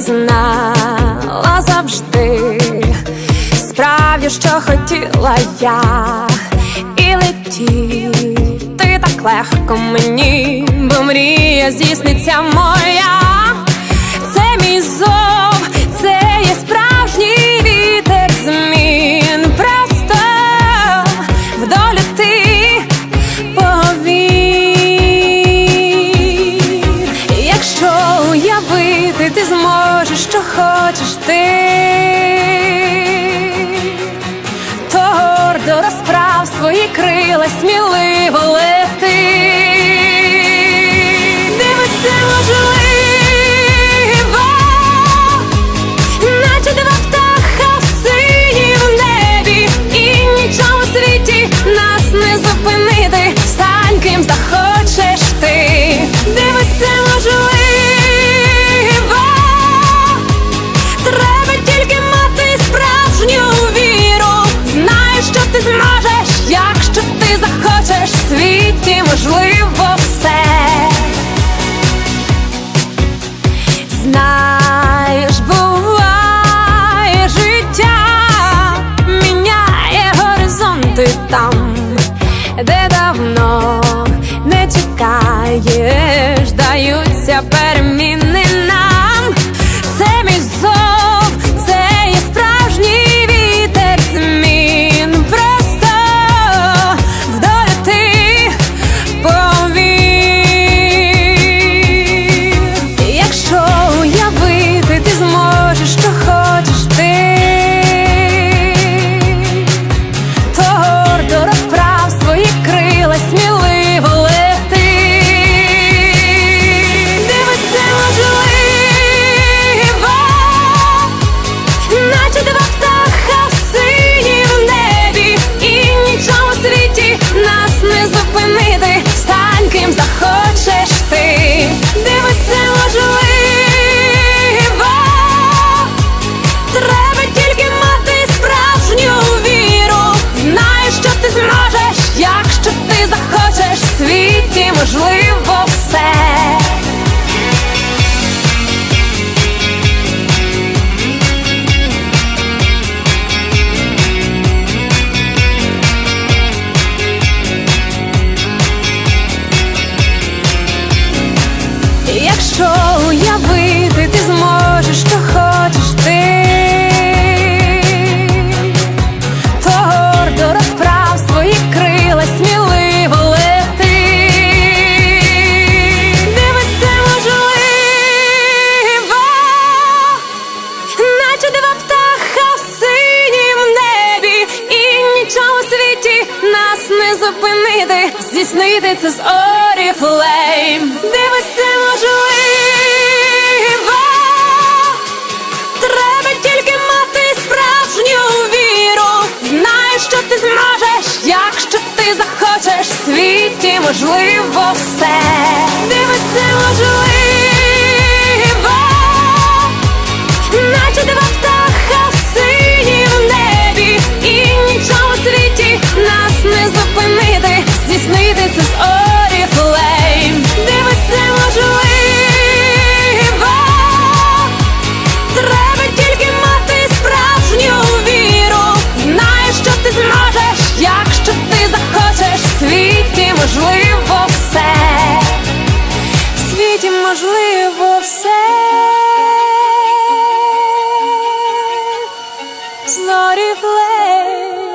знала завжди, справді, що хотіла я. І летіти так легко мені, бо мрія здійсниться моя, це мій зор. можливо все. Знаєш, буває життя, міняє горизонти там. fast. зупинити, здійснити це з Оріфлейм Дивись, це можливо Треба тільки мати справжню віру. Знай, що ти зможеш, якщо ти захочеш, в світі можливо все. Дивися, можливо It's not a flame.